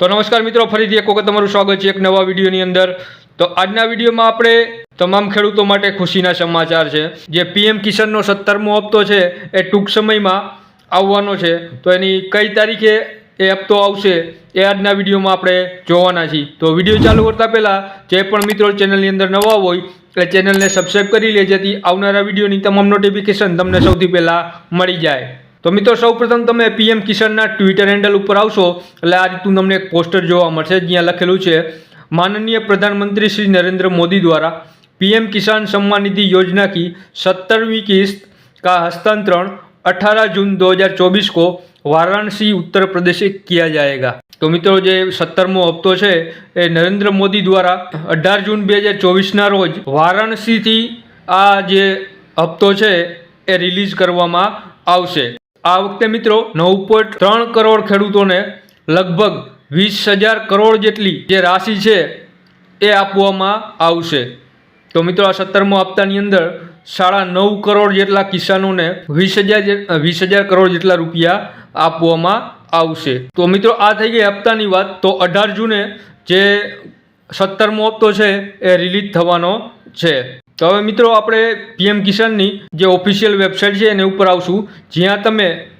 તો નમસ્કાર મિત્રો, ફરીથી એક વખત તમારું સ્વાગત છે એક નવા વિડીયોની અંદર. તો આજના વિડીયોમાં આપણે તમામ ખેડૂતો માટે ખુશીના સમાચાર છે. જે પીએમ કિસાનનો સત્તરમો હપ્તો છે એ ટૂંક સમયમાં આવવાનો છે. તો એની કઈ તારીખે એ હપ્તો આવશે એ આજના વિડીયોમાં આપણે જોવાના છીએ. તો વીડિયો ચાલુ કરતા પહેલાં જે પણ મિત્રો ચેનલની અંદર નવા હોય એટલે ચેનલને સબસ્ક્રાઈબ કરી લે જેથી આવનારા વિડીયોની તમામ નોટિફિકેશન તમને સૌથી પહેલાં મળી જાય. તો મિત્રો, સૌપ્રથમ તમે પીએમ કિશનના ટ્વિટર હેન્ડલ ઉપર આવશો, એટલે આ રીતનું તમને એક પોસ્ટર જોવા મળશે, જ્યાં લખેલું છે, માનનીય પ્રધાનમંત્રી શ્રી નરેન્દ્ર મોદી દ્વારા પીએમ કિસાન સન્માન નિધિ યોજના કી સત્તરવી કિસ્ત કા હસ્તાંતરણ અઠાર જૂન દો હજાર ચોવીસ કો વારાણસી, ઉત્તર પ્રદેશે કિયા જાયગા. તો મિત્રો, જે સત્તરમો હપ્તો છે, એ નરેન્દ્ર મોદી દ્વારા અઢાર જૂન બે હજાર ચોવીસના રોજ વારાણસીથી આ જે હપ્તો છે, એ રિલીઝ કરવામાં આવશે. આ વખતે મિત્રો નવ પોઈન્ટ ત્રણ કરોડ ખેડૂતોને લગભગ વીસ હજાર કરોડ જેટલી જે રાશિ છે એ આપવામાં આવશે. તો મિત્રો આ સત્તરમો હપ્તાની અંદર સાડા નવ કરોડ જેટલા કિસાનોને વીસ હજાર વીસ હજાર કરોડ જેટલા રૂપિયા આપવામાં આવશે. તો મિત્રો આ થઈ ગઈ હપ્તાની વાત. તો અઢાર જૂને જે સત્તરમો હપ્તો છે એ રિલીઝ થવાનો છે. તો હવે મિત્રો, આપણે પીએમ કિસાનની જે ઓફિશિયલ વેબસાઇટ છે, એની ઉપર આવશું. જ્યાં તમે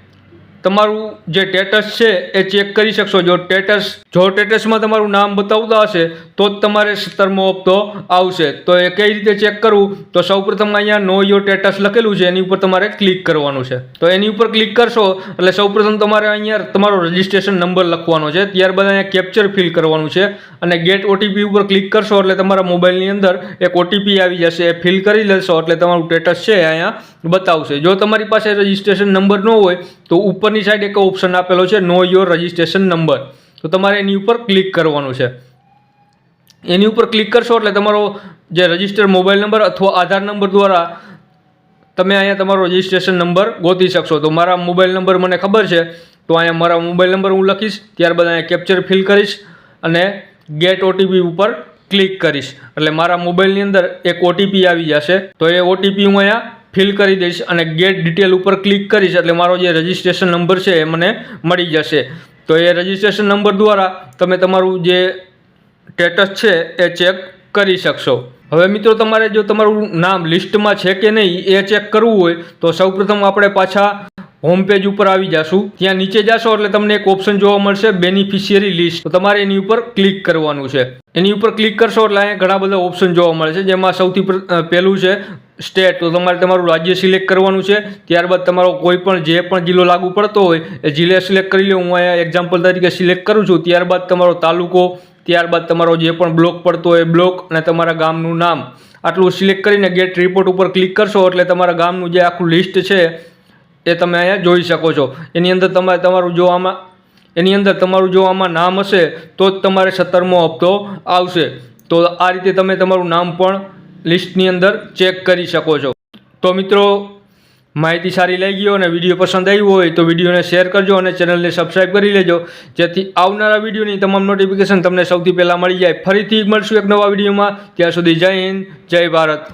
તમારું જે ટેટસ છે એ ચેક કરી શકશો. જો ટેટસ જો ટેટસમાં તમારું નામ બતાવતા હશે, તો જ તમારે સત્તરમો હપ્તો આવશે. તો એ કઈ રીતે ચેક કરવું? તો સૌપ્રથમ અહીંયા નો યોર ટેટસ લખેલું છે. એની ઉપર તમારે ક્લિક કરવાનું છે. તો એની ઉપર ક્લિક કરશો, એટલે સૌપ્રથમ તમારે અહીંયા તમારો રજિસ્ટ્રેશન નંબર લખવાનો છે. ત્યારબાદ અહીંયા કેપ્ચર ફિલ કરવાનું છે. અને ગેટ ઓટીપી ઉપર ક્લિક કરશો, એટલે તમારા મોબાઈલની અંદર એક ઓટીપી આવી જશે. એ ફિલ કરી લેશો, એટલે તમારું સ્ટેટસ છે અહીંયા બતાવશે. જો તમારી પાસે રજિસ્ટ્રેશન નંબર ન હોય, તો ઉપરની સાઈડ એક ઓપ્શન આપેલો છે નો યોર રજિસ્ટ્રેશન નંબર તો તમારે એની ઉપર ક્લિક કરવાનું છે. એની ઉપર ક્લિક કરશો એટલે તમારો જે રજિસ્ટર મોબાઈલ નંબર અથવા આધાર નંબર દ્વારા તમે અહીંયા તમારો રજિસ્ટ્રેશન નંબર ગોતી શકશો. તો મારા મોબાઈલ નંબર મને ખબર છે, તો અહીંયા મારા મોબાઈલ નંબર હું લખીશ, ત્યારબાદ અહીંયા કેપ્ચર ફિલ કરીશ અને ગેટ ઓટીપી ઉપર ક્લિક કરીશ. એટલે મારા મોબાઈલની અંદર એક ઓટીપી આવી જશે. તો એ ઓટીપી હું અહીંયા ફિલ કરી દઈશ અને ગેટ ડિટેલ ઉપર ક્લિક કરીશ એટલે મારો જે રજિસ્ટ્રેશન નંબર છે એ મને મળી જશે. તો એ રજિસ્ટ્રેશન નંબર દ્વારા તમે તમારું જે સ્ટેટસ છે એ ચેક કરી શકશો. હવે મિત્રો તમારે જો તમારું નામ લિસ્ટમાં છે કે નહીં એ ચેક કરવું હોય તો સૌપ્રથમ આપણે પાછા હોમ પેજ ઉપર આવી જાશું. ત્યાં નીચે જાશો એટલે તમને એક ઓપ્શન જોવા મળશે બેનિફિશિયરી લિસ્ટ તો તમારે એની ઉપર ક્લિક કરવાનું છે. એની ઉપર ક્લિક કરશો એટલે અહીંયા ઘણા બધા ઓપ્શન જોવા મળે છે, જેમાં સૌથી પહેલું છે સ્ટેટ તો તમારે તમારું રાજ્ય સિલેક્ટ કરવાનું છે. ત્યારબાદ તમારો કોઈ પણ જે પણ જિલ્લો લાગુ પડતો હોય, એ જિલ્લે સિલેક્ટ કરી લો. હું અહીંયા એક્ઝામ્પલ તરીકે સિલેક્ટ કરું છું. ત્યારબાદ તમારો તાલુકો, ત્યારબાદ તમારો જે પણ બ્લોક પડતો હોય બ્લોક અને તમારા ગામનું નામ. આટલું સિલેક્ટ કરીને ગેટ રિપોર્ટ ઉપર ક્લિક કરશો એટલે તમારા ગામનું જે આખું લિસ્ટ છે, એ તમે અહીંયા જોઈ શકો છો. એની અંદર તમારે તમારું જો આમાં, એની અંદર તમારું જો આમાં નામ હશે, તો જ તમારે સત્તરમો હપ્તો આવશે. તો આ રીતે તમે તમારું નામ પણ લિસ્ટની અંદર ચેક કરી શકો છો. તો મિત્રો, માહિતી સારી લાગી હોય અને વીડિયો પસંદ આવ્યો હોય તો વિડીયોને શેર કરજો અને ચેનલને સબસ્ક્રાઈબ કરી લેજો. જેથી આવનારા વિડીયોની તમામ નોટિફિકેશન તમને સૌથી પહેલાં મળી જાય. ફરીથી મળશું એક નવા વિડીયોમાં. ત્યાં સુધી જય હિન્દ, જય ભારત.